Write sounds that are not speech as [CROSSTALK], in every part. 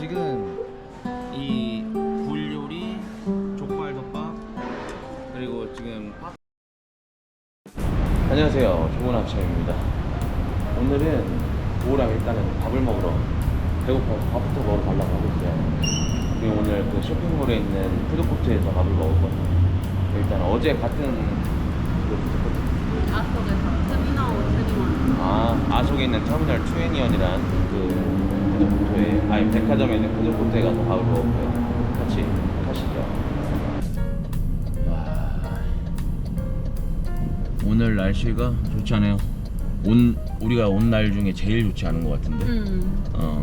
지금 이 굴요리, 족발 덮밥 그리고 지금 파... 안녕하세요. 좋은 아침입니다. 오늘은 오랑 일단은 밥을 먹으러 배고파 밥부터 먹으러 가려고 하고 있어요. 그리고 오늘 그 쇼핑몰에 있는 푸드코트에서 밥을 먹을 거예요. 일단 어제 같은 그 푸드코트 세미나 아, 아속에 있는 터미널 20이언이란 그 푸드코트에, 아니, 백화점에 있는 푸드코트에 가서 밥을 먹었고요. 같이 가시죠. 와. 오늘 날씨가 좋지 않아요. 온, 우리가 온 날 중에 제일 좋지 않은 것 같은데. 음. 어,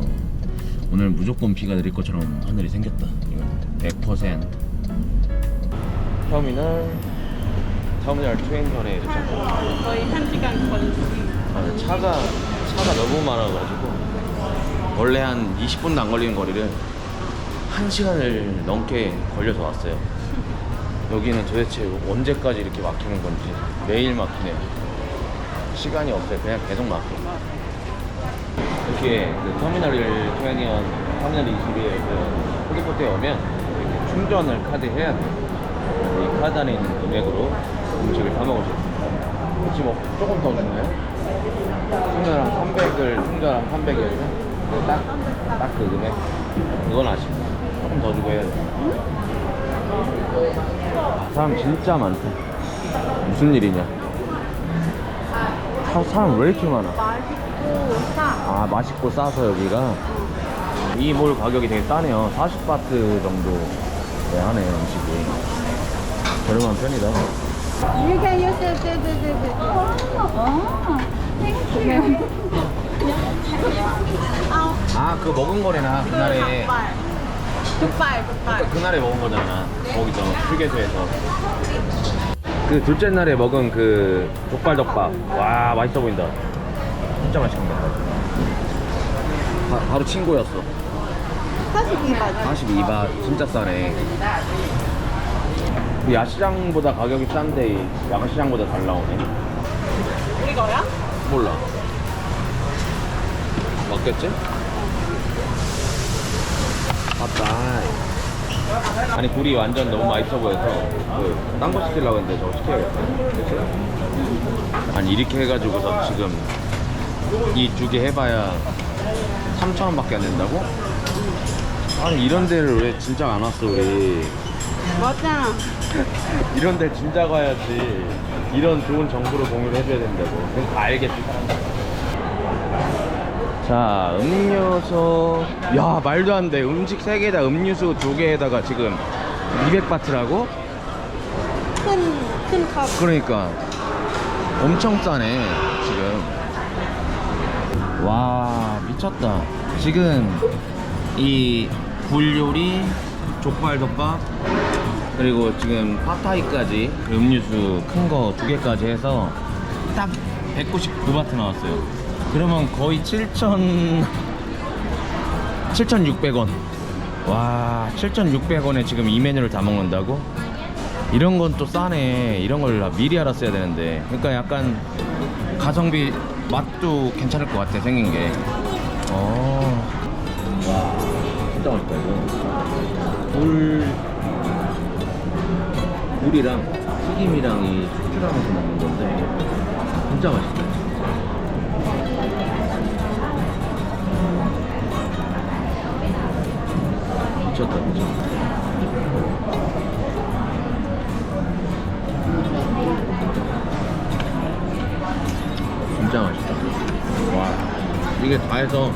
오늘 무조건 비가 내릴 것처럼 하늘이 생겼다. 이건 100%. 터미널, 터미널 20이언에 도착했어요. 거의 한 시간 걸리지 아, 차가 차가 너무 많아가지고 원래 한 20분도 안 걸리는 거리를 1 시간을 넘게 걸려서 왔어요. 여기는 도대체 언제까지 이렇게 막히는 건지 매일 막히네요. 시간이 없어요. 그냥 계속 막혀. 이렇게 그 터미널 20원, 터미널 21에 그 푸드코트에 오면 이렇게 충전을 카드 해야 돼요. 이 카드 안에 있는 금액으로 음식을 사 먹을 수 있어요. 혹시 뭐 조금 더 주나요? 충전한 300을 충전한 300이었 죠? 딱딱 그 금액 그건 아쉽다 조금 더 주고 해야 돼. 아, 사람 진짜 많다. 무슨 일이냐? 사, 사람 왜 이렇게 많아? 맛있고 싸. 아 맛있고 싸서 여기가? 이 몰 가격이 되게 싸네요. 40바트 정도 네, 하네요 음식이. 저렴한 편이다. can use it, it, it, it, it. Oh, thank you. 아 그거 먹은 거래나 그날에 족발. 족발, 족발. 그날에 먹은 거잖아. 거기서 휴게소에서. 그 둘째 날에 먹은 그 족발덮밥. 와 맛있어 보인다. 진짜 맛있겠다. 바, 바로 친구였어. 42만 42바 진짜 싸네. 그 야시장보다 가격이 싼데 이 야시장보다 잘 나오네. 이거야? 몰라. 맞겠지? 맞다. 아니 굴이 완전 너무 맛있어 보여서 그딴 거 시키려고 했는데 저거 시켜야겠다. 그치? 아니 이렇게 해가지고서 지금 이 두 개 해봐야 3천 원밖에 안 된다고? 아니 이런 데를 왜 진작 안 왔어 우리? 맞잖아. [LAUGHS] 이런 데 진작 와야지 이런 좋은 정보를 공유를 해줘야 된다고 그럼 다 알겠지 사람들 자 음료수. 야 말도 안 돼. 음식 3개에다 음료수 2개에다가 지금 200바트라고? 큰, 큰 컵. 그러니까. 엄청 싸네 지금. 와 미쳤다. 지금 이 굴요리 족발덮밥 그리고 지금 파타이까지 그 음료수 큰 거 두 개까지 해서 딱 199바트 나왔어요 그러면 거의 7천 7,600원 와 7,600원에 지금 이 메뉴를 다 먹는다고? 이런 건 또 싸네. 이런 걸 미리 알았어야 되는데. 그러니까 약간 가성비 맛도 괜찮을 것 같아 생긴 게. 어. 와, 진짜 맛있다 이거. 굴 굴이랑 튀김이랑 이 숙주랑 해서 먹는 건데 진짜 맛있다. 미쳤다 미쳤다. 진짜 맛있다. 와, 이게 다 해서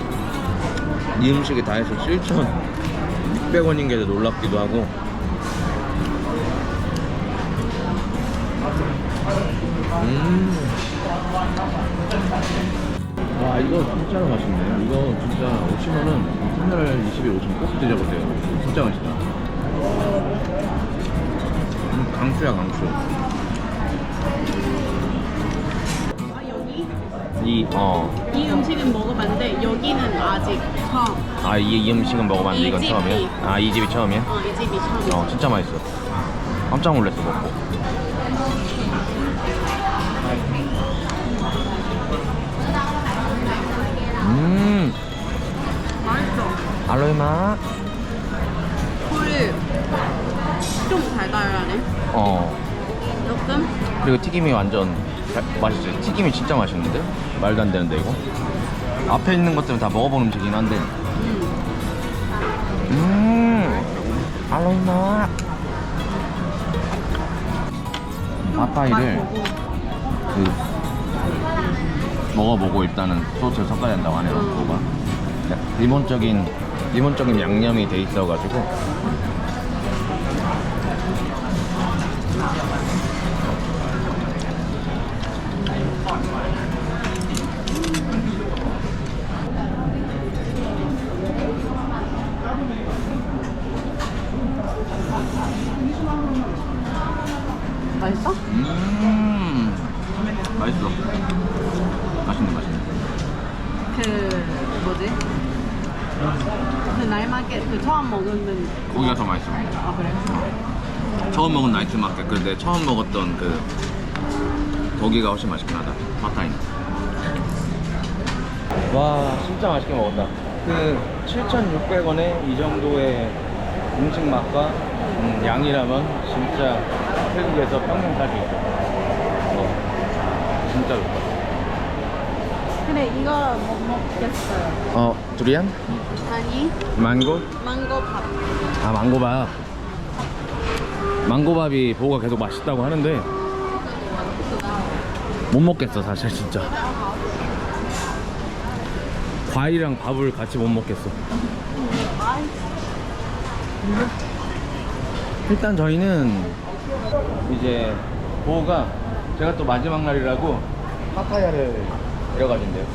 이 음식이 다 해서 7,600원인 게 놀랍기도 하고. 음. 이거 진짜로 맛있네. 이거 진짜 오시면은 터미널 21 오시면 꼭 드셔보세요. 진짜 맛있다. 음, 강추야, 강추. 아, 여기? 이, 어. 이 음식은 먹어봤는데 여기는 아직 처음. 아, 이, 이 음식은 먹어봤는데 이 이건 집이. 처음이야? 아, 이 집이 처음이야? 어, 이 집이 처음. 어, 진짜 맛있어. 깜짝 놀랐어, 먹고. 알로에마. 꿀. 좀 달달하네. 어. 조금. 그리고 튀김이 완전 자- 맛있지. 튀김이 진짜 맛있는데? 말도 안 되는데 이거. 앞에 있는 것들은 다 먹어본 음식이긴 한데. 음. 음. 알로에마. 파파이를. 그 먹어보고 일단은 소스를 섞어야 된다고 하네요. 음. 뭐가 기본적인 기본적인 양념이 돼 있어가지고 맛있어? 음 맛있어. 맛있네 맛있네. 그 뭐지? 그 날 마켓 그 처음 먹는 고기가 더 맛있어. 아 그래? 처음 먹은 나이트 마켓 근데 처음 먹었던 그 고기가 훨씬 맛있긴 하다. 파타임 와 진짜 맛있게 먹었다. 그 7,600원에 이 정도의 음식 맛과 음, 양이라면 진짜 태국에서 평생 살 수 있어. 어, 진짜 좋다 근데 이거 못 먹겠어요. 어 두리안? 아니 망고? 망고 밥. 아 망고밥 망고밥이 보고가 계속 맛있다고 하는데 못 먹겠어 사실 진짜 과일이랑 밥을 같이 못 먹겠어 일단 저희는 이제 보호가 제가 또 마지막 날이라고 파타야를 데려가준대요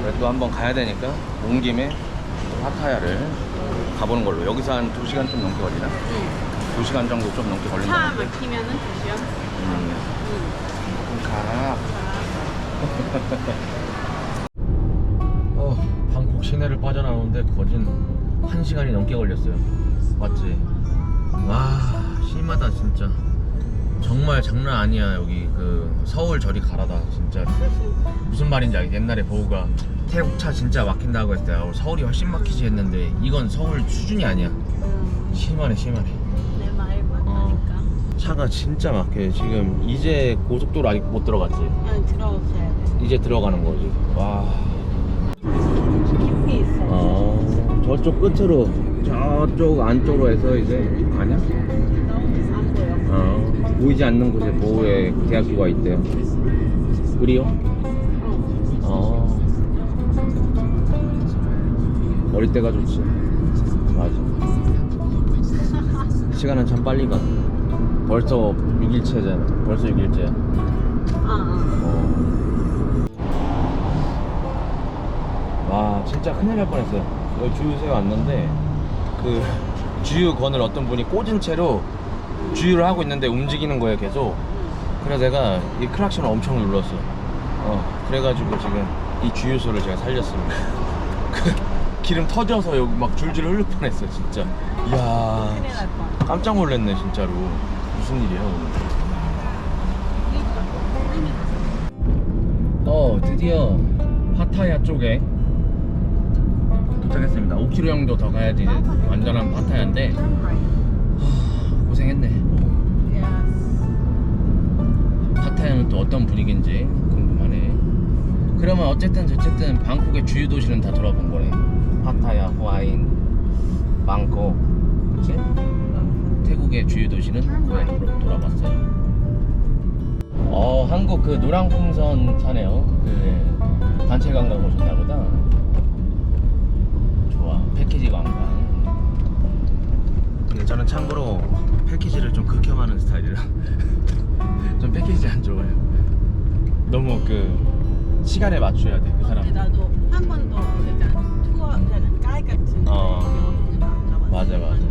그래서 또 한번 가야 되니까 온 김에 또 파타야를 가보는 걸로 여기서 한 2시간 좀 넘게 걸리나? 응. 2시간 정도 좀 넘게 차 걸린다 막히면은 드시오. 음. 가. [LAUGHS] 어, 방콕 시내를 빠져나오는데 거진 1시간이 넘게 걸렸어요. 맞지? 와, 심하다 진짜. 정말 장난 아니야 여기 그 서울 저리 가라다 진짜 무슨 말인지 알겠 옛날에 보우가 태국 차 진짜 막힌다고 했을 때 아, 서울이 훨씬 막히지 했는데 이건 서울 수준이 아니야 심하네 심하네 내말 어. 맞다니까. 차가 진짜 막혀요 지금 이제 고속도로 아직 못 들어갔지 그냥 들어오셔야 돼. 이제 들어가는 거지 와 깊이 있어. 어, 저쪽 끝으로 저쪽 안쪽으로 해서 이제 아니야? 너무 안 보여. 어, 보이지 않는 곳에 보호의 대학교가 있대요. 그리요? 어. 어 어릴 때가 좋지. 맞아. [LAUGHS] 시간은 참 빨리 가. 벌써 6일째잖아. 벌써 6일째야. 아, 아. 와 진짜 큰일 날 뻔했어요. 여기 주유소에 왔는데 그 주유건을 어떤 분이 꽂은 채로 주유를 하고 있는데 움직이는 거예요 계속. 그래서 내가 이 크락션을 엄청 눌렀어. 어 그래가지고 지금 이 주유소를 제가 살렸습니다. [LAUGHS] 그 기름 터져서 여기 막 줄줄 흐를 뻔했어 진짜. 이야. 깜짝 놀랐네 진짜로. 무슨 일이야 오늘. 어 드디어 파타야 쪽에 도착했습니다. 5km 정도 더 가야지. 완전한 파타야인데. 하, 고생했네. 파타야는 또 어떤 분위기인지 궁금하네. 그러면 어쨌든 저쨌든 방콕의 주요 도시는 다 돌아본 거네. 파타야, 후아인, 방콕. 그치? 태국의 주요 도시는 돌아- 돌아봤어요? 어 한국 그 노랑풍선 차네요. 그 단체 관광 오셨나 보다. 좋아. 패키지 관광. 근데 저는 참고로 패키지를 좀 극혐하는 스타일이라 [LAUGHS] 좀 패키지 안 좋아해요 너무 그 시간에 맞춰야 돼 그 사람 근데 나도 한 번도 약간 투어 그냥 까이 같은 어. 경우는 안 가봤어. 맞아, 맞아.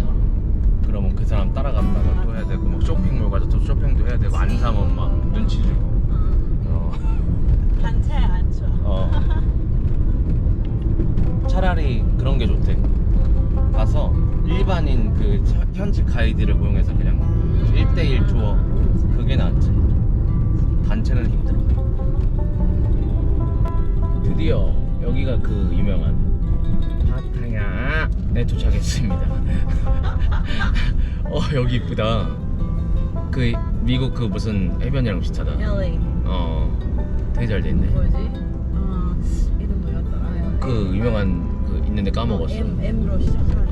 그러면 그 사람 따라갔다가 또 해야 되고 막 쇼핑몰 가서 또 쇼핑도 해야 되고 안 사면 막 눈치 주고 응. 어. [LAUGHS] 단체 안 좋아. 어. 차라리 그런 게 좋대. 가서 일반인 그 차- 현지 가이드를 고용해서 그냥 1대1 투어 그게 낫지. 단체는 힘들어. 드디어 여기가 그 유명한 파타야 부산에 도착했습니다. [LAUGHS] 어 여기 이쁘다. 그 미국 그 무슨 해변이랑 비슷하다. LA 어 되게 잘 돼 있네. 뭐지? 아 이름 뭐였더라? 그 유명한 그 있는데 까먹었어. M M로 시작하는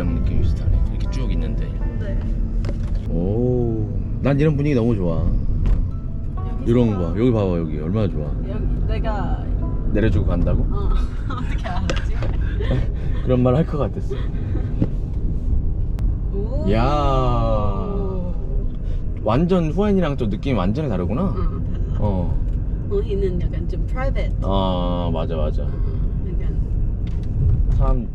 어. 거기랑 느낌이 비슷하네. 이렇게 쭉 있는데. 네. 오, 난 이런 분위기 너무 좋아. 이런 거 봐. 여기 봐봐 여기 얼마나 좋아. 여기 내가 내려주고 간다고? 어 [LAUGHS] 어떻게 알았지? 그런 말 할 것 같았어. 오. 야. 오. 완전 후엔이랑 또 느낌이 완전히 다르구나. 어, 달라. 어. 어, 약간 좀 private. 아 맞아 맞아. 어, 약간 사람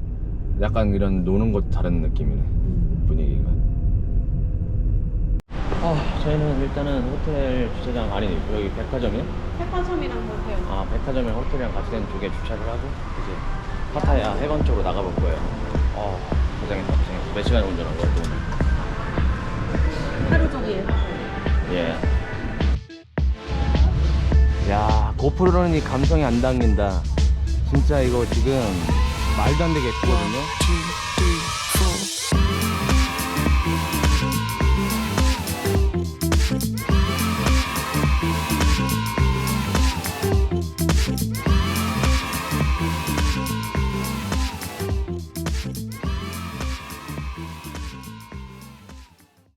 약간 이런 노는 것 다른 느낌이네 음. 분위기가. 아 저희는 일단은 호텔 주차장 아니 여기 백화점이요? 백화점이랑 호텔. 아 백화점이랑 호텔이랑 같이 된 두 개 주차를 하고 이제 파타야 해변 쪽으로 나가볼 거예요. 어 고생했다 고생했어. 몇 시간 운전한 거야 또 오늘? 하루 종일. 예. 야, 고프로는 이 감성이 안 담긴다. 진짜 이거 지금 말도 안 되게 예쁘거든요.